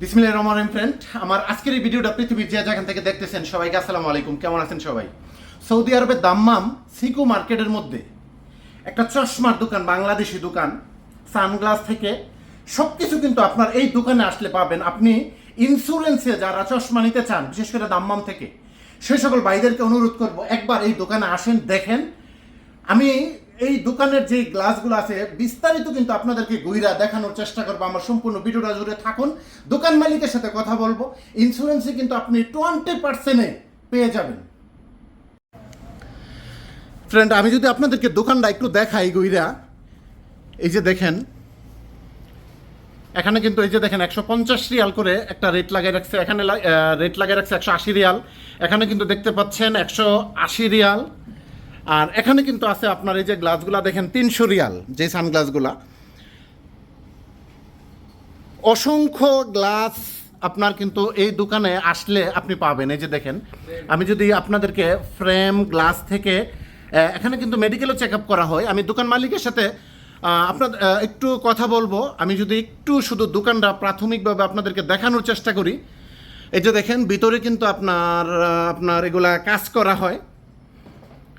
বিসমিল্লাহ রহমান রহিম ফ্রেন্ড আমার আজকের এই ভিডিওটা পৃথিবীর যে যেখান থেকে দেখতেছেন, সবাইকে আসসালামু আলাইকুম। কেমন আছেন সবাই? সৌদি আরবের দাম্মাম সিকো মার্কেটের মধ্যে একটা চশমার দোকান, বাংলাদেশি দোকান, সানগ্লাস থেকে সব কিছু কিন্তু আপনার এই দোকানে আসলে পাবেন। আপনি ইন্স্যুরেন্সে যারা চশমা নিতে চান, বিশেষ করে দাম্মাম থেকে, সেই সকল ভাইদেরকে অনুরোধ করব, একবার এই দোকানে আসেন, দেখেন। আমি এই দোকানের যে গ্লাসগুলো আছে, বিস্তারিত কিন্তু আপনাদেরকে গুইরা দেখানোর চেষ্টা করব। আমার সম্পূর্ণ ভিডিওটা জুড়ে থাকুন। দোকান মালিকের সাথে কথা বলব। ইন্স্যুরেন্সে কিন্তু আপনি টোয়েন্টি পার্সেন্টে পেয়ে যাবেন। ফ্রেন্ড আমি যদি আপনাদেরকে দোকানটা একটু দেখাই গুইরা এই যে দেখেন, এখানে কিন্তু এই যে দেখেন, একশো পঞ্চাশ রিয়াল করে একটা রেট লাগিয়ে রাখছে। এখানে রেট লাগিয়ে রাখছে একশো আশি রিয়াল। এখানে কিন্তু দেখতে পাচ্ছেন একশো আশি রিয়াল। আর এখানে কিন্তু আছে আপনার এই যে গ্লাসগুলা দেখেন, তিনশো রিয়াল, যে সানগ্লাসগুলা। অসংখ্য গ্লাস আপনার কিন্তু এই দোকানে আসলে আপনি পাবেন। এই যে দেখেন, আমি যদি আপনাদেরকে ফ্রেম গ্লাস থেকে এখানে কিন্তু মেডিকেলও চেক আপ করা হয়। আমি দোকান মালিকের সাথে আপনার একটু কথা বলব। আমি যদি একটু শুধু দোকানটা প্রাথমিকভাবে আপনাদেরকে দেখানোর চেষ্টা করি। এই যে দেখেন, ভিতরে কিন্তু আপনার আপনার এগুলা কাজ করা হয়।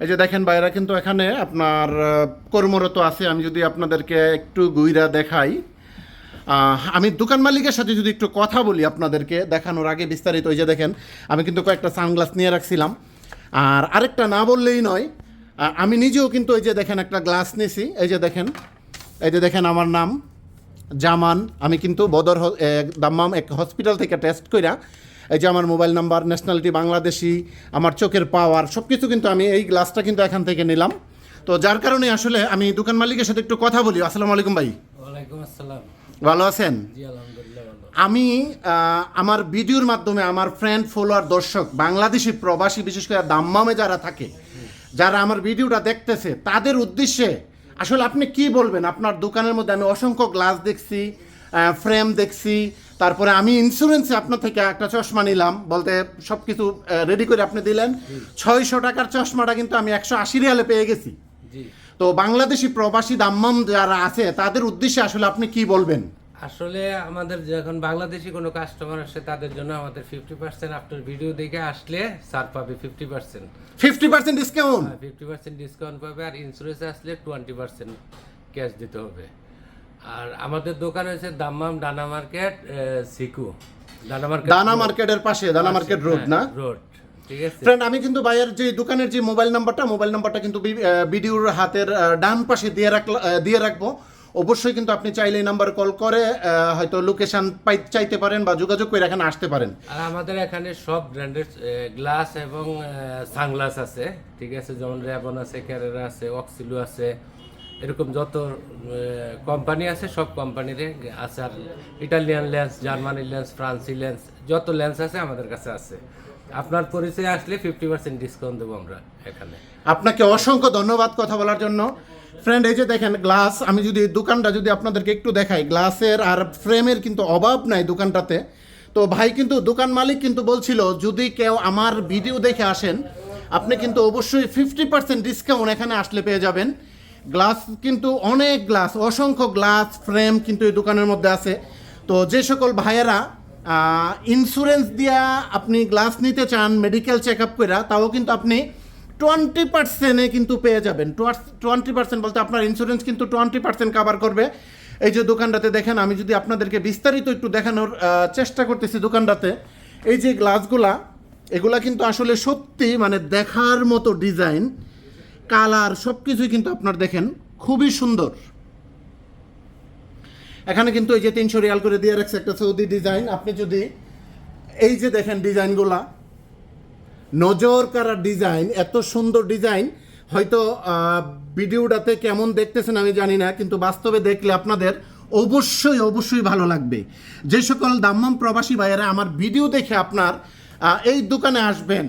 এই যে দেখেন বাইরা কিন্তু এখানে আপনার কর্মরত আছে, আমি যদি আপনাদেরকে একটু গুইরা দেখাই। আমি দোকান মালিকের সাথে যদি একটু কথা বলি আপনাদেরকে দেখানোর আগে বিস্তারিত ওই যে দেখেন, আমি কিন্তু কয়েকটা সানগ্লাস নিয়ে রাখছিলাম। আর আরেকটা না বললেই নয় আমি নিজেও কিন্তু এই যে দেখেন একটা গ্লাস নিয়েছি এই যে দেখেন, এই যে দেখেন আমার নাম জামান। আমি কিন্তু বদর দাম্মাম এক হসপিটাল থেকে টেস্ট কইরা এই যে আমার মোবাইল নাম্বার ন্যাশনালিটি বাংলাদেশি আমার চোখের পাওয়ার সব কিছু কিন্তু আমি এই গ্লাসটা কিন্তু এখান থেকে নিলাম। তো যার কারণে আসলে আমি দোকান মালিকের সাথে একটু কথা বলি। আসসালামু আলাইকুম ভাই। ভালো আছেন? আমি আমার ভিডিওর মাধ্যমে আমার ফ্রেন্ড ফলোয়ার দর্শক বাংলাদেশি প্রবাসী বিশেষ করে দাম্মামে যারা থাকে যারা আমার ভিডিওটা দেখতেছে তাদের উদ্দেশ্যে আসলে আপনি কি বলবেন? আপনার দোকানের মধ্যে আমি অসংখ্য গ্লাস দেখছি ফ্রেম দেখছি তারপরে আমি ইন্স্যুরেন্সে আপনার থেকে একটা চশমা নিলাম বলতে সব কিছু রেডি করে আপনি দিলেন। ছয়শো টাকার চশমাটা কিন্তু আমি একশো আশি রিয়ালে পেয়ে গেছি। তো বাংলাদেশি প্রবাসী দাম্মাম যারা আছে তাদের উদ্দেশ্যে আসলে আপনি কি বলবেন? আসলে আমাদের যখন বাংলাদেশি কোনো কাস্টমার আসে তাদের জন্য আমাদের ফিফটি পার্সেন্ট আপনার ভিডিও দেখে আসলে ছাড় পাবে fifty percent fifty percent discount fifty percent discount পাবে আর ইন্স্যুরেন্স আসলে টোয়েন্টি পার্সেন্ট ক্যাশ দিতে হবে। আর আমাদের দোকান হচ্ছে দাম্মাম ডানা মার্কেট সিকু। ডানা মার্কেট দানা মার্কেটের পাশে দানা মার্কেট রোড না? রোড ঠিক আছে। ফ্রেন্ড আমি কিন্তু ভাইয়ের যে দোকানের যে মোবাইল নাম্বারটা মোবাইল নাম্বারটা কিন্তু ভিডিওর হাতের ডান পাশে দিয়ে রাখ দিয়ে রাখব। অবশ্যই কিন্তু আপনি চাইলে এই নাম্বার কল করে হয়তো লোকেশন পাই চাইতে পারেন বা যোগাযোগ করে এখানে আসতে পারেন। আর আমাদের এখানে সব ব্র্যান্ডের গ্লাস এবং সানগ্লাস আছে ঠিক আছে? যেমন র্যাবন আছে ক্যারেরা আছে অক্সিলু আছে এরকম যত কোম্পানি আছে, সব কোম্পানিতে আছে। আর Italian lens Germany lens ফ্রান্সি lens যত লেন্স আছে আমাদের কাছে আছে। আপনার পরিচয় আসলে ফিফটি পার্সেন্ট ডিসকাউন্ট দেবো আমরা এখানে। আপনাকে অসংখ্য ধন্যবাদ কথা বলার জন্য। ফ্রেন্ড এই যে দেখেন গ্লাস আমি যদি দোকানটা যদি আপনাদেরকে একটু দেখাই গ্লাসের আর ফ্রেমের কিন্তু অভাব নাই দোকানটাতে। তো ভাই কিন্তু দোকান মালিক কিন্তু বলছিল, যদি কেউ আমার ভিডিও দেখে আসেন, আপনি কিন্তু অবশ্যই ফিফটি পার্সেন্ট ডিসকাউন্ট এখানে আসলে পেয়ে যাবেন। গ্লাস কিন্তু অনেক গ্লাস, অসংখ্য গ্লাস ফ্রেম কিন্তু এই দোকানের মধ্যে আছে। তো যে সকল ভাইয়েরা ইন্স্যুরেন্স দিয়া আপনি গ্লাস নিতে চান মেডিকেল চেক আপ করে তাও কিন্তু আপনি টোয়েন্টি পার্সেন্টে কিন্তু পেয়ে যাবেন। টোয়েন্টি পার্সেন্ট বলতে আপনার ইন্স্যুরেন্স কিন্তু টোয়েন্টি পার্সেন্ট কাভার করবে। এই যে দোকানটাতে দেখেন, আমি যদি আপনাদেরকে বিস্তারিত একটু দেখানোর চেষ্টা করতেছি দোকানটাতে। এই যে গ্লাসগুলা, এগুলা কিন্তু আসলে সত্যি মানে দেখার মতো ডিজাইন কালার সব কিছুই কিন্তু আপনার দেখেন খুবই সুন্দর। এখানে কিন্তু এই যে তিনশো রিয়াল করে দিয়ে রাখছে একটা সৌদি ডিজাইন আপনি যদি এই যে দেখেন ডিজাইনগুলা, নজর কারা ডিজাইন এত সুন্দর ডিজাইন হয়তো ভিডিওটাতে কেমন দেখতেছেন আমি জানি না, কিন্তু বাস্তবে দেখলে আপনাদের অবশ্যই অবশ্যই ভালো লাগবে। যে সকল দাম্মাম প্রবাসী ভাইয়েরা আমার ভিডিও দেখে আপনার এই দোকানে আসবেন।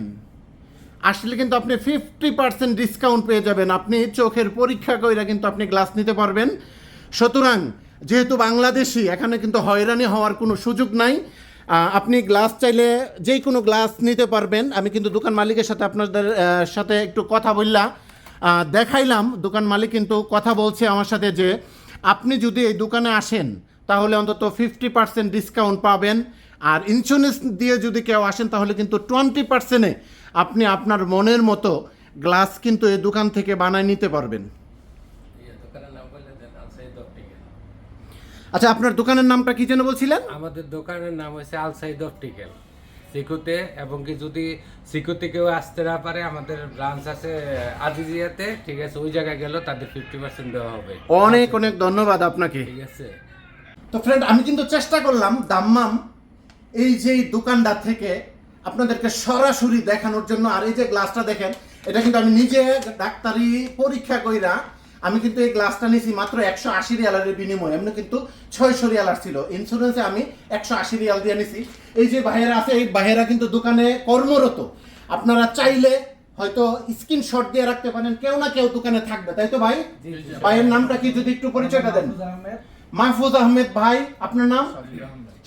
আসলে কিন্তু আপনি ফিফটি পার্সেন্ট ডিসকাউন্ট পেয়ে যাবেন। আপনি চোখের পরীক্ষা কইরা কিন্তু আপনি গ্লাস নিতে পারবেন। সুতরাং, যেহেতু বাংলাদেশি, এখানে কিন্তু হয়রানি হওয়ার কোনো সুযোগ নাই। আপনি গ্লাস চাইলে যে কোনো গ্লাস নিতে পারবেন। আমি কিন্তু দোকান মালিকের সাথে আপনাদের সাথে একটু কথা বললাম দেখাইলাম, দোকান মালিক কিন্তু কথা বলছে আমার সাথে যে, আপনি যদি এই দোকানে আসেন, তাহলে অন্তত ফিফটি পার্সেন্ট ডিসকাউন্ট পাবেন। আর ইন্স্যুরেন্স দিয়ে যদি কেউ আসেন, তাহলে কিন্তু টোয়েন্টি পার্সেন্টে আপনি আপনার মনের মতো গ্লাস কিন্তু এই দোকান থেকে বানায় নিতে পারবেন। আচ্ছা আপনার দোকানের নামটা কি যেন বলছিলেন? আমাদের দোকানের নাম হচ্ছে আলসাইদ অপটিক্যাল সিকুতে এবং কি যদি সিকুতে কেউ আসতে না পারে আমাদের ব্রাঞ্চ আছে আজিজিয়াতে ঠিক আছে ওই জায়গায় গেলেও তাদের ফিফটি পার্সেন্ট দেওয়া হবে। অনেক অনেক ধন্যবাদ আপনাকে। ঠিক আছে। তো ফ্রেন্ড আমি কিন্তু চেষ্টা করলাম দাম্মাম এই যে এই দোকানদার থেকে আপনাদেরকে সরাসরি দেখানোর জন্য আর এই যে গ্লাসটা দেখেন এটা কিন্তু আমি নিজে ডাক্তারি পরীক্ষা কইরা আমি কিন্তু এই গ্লাসটা নিয়েছি মাত্র একশো আশি রিয়ালের বিনিময়ে। এমনি কিন্তু ছয়শো রিয়াল ছিল। ইন্স্যুরেন্সে আমি একশো আশি রিয়াল দিয়ে নিছি। এই যে ভাইয়েরা আছে এই ভাইয়েরা কিন্তু দোকানে কর্মরত। আপনারা চাইলে হয়তো স্ক্রিনশট দিয়ে রাখতে পারেন কেউ না কেউ দোকানে থাকবে তাই তো ভাই? ভাইয়ের নামটা কি যদি একটু পরিচয়টা দেন? মাহফুজ আহমেদ। ভাই আপনার নাম?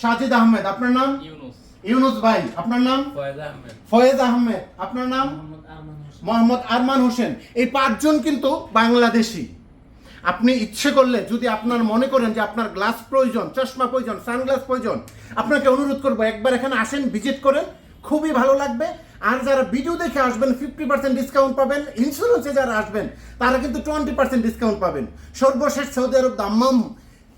সাজিদ আহমেদ আপনার নাম? ইউনুস। ভাই আপনার নাম? ফয়েজ আহমেদ। আপনার নাম? মোহাম্মদ আরমান হোসেন। এই পাঁচজন কিন্তু বাংলাদেশি। আপনি ইচ্ছে করলে যদি আপনার মনে করেন যে আপনার গ্লাস প্রয়োজন চশমা প্রয়োজন সানগ্লাস প্রয়োজন আপনাকে অনুরোধ করব একবার এখানে আসেন ভিজিট করেন খুবই ভালো লাগবে। আর যারা ভিডিও দেখে আসবেন ফিফটি পার্সেন্ট ডিসকাউন্ট পাবেন। ইন্স্যুরেন্সে যারা আসবেন তারা কিন্তু টোয়েন্টি পার্সেন্ট ডিসকাউন্ট পাবেন। সর্বশেষ সৌদি আরব দাম্মাম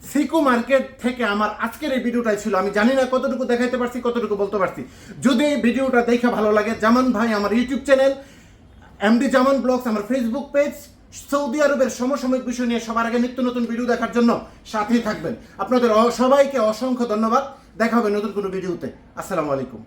সিকো মার্কেট থেকে আমার আজকের এই ভিডিওটাই ছিল। আমি জানি না কতটুকু দেখাইতে পারছি, কতটুকু বলতে পারছি। যদি এই ভিডিওটা দেখে ভালো লাগে, জামান ভাই আমার YouTube channel MD Zaman blogs আমার ফেসবুক পেজ সৌদি আরবের সমসাময়িক বিষয় নিয়ে সবার আগে নিত্য নতুন ভিডিও দেখার জন্য সাথেই থাকবেন। আপনাদের সবাইকে অসংখ্য ধন্যবাদ। দেখা হবে নতুন কোনো ভিডিওতে আসসালামু আলাইকুম।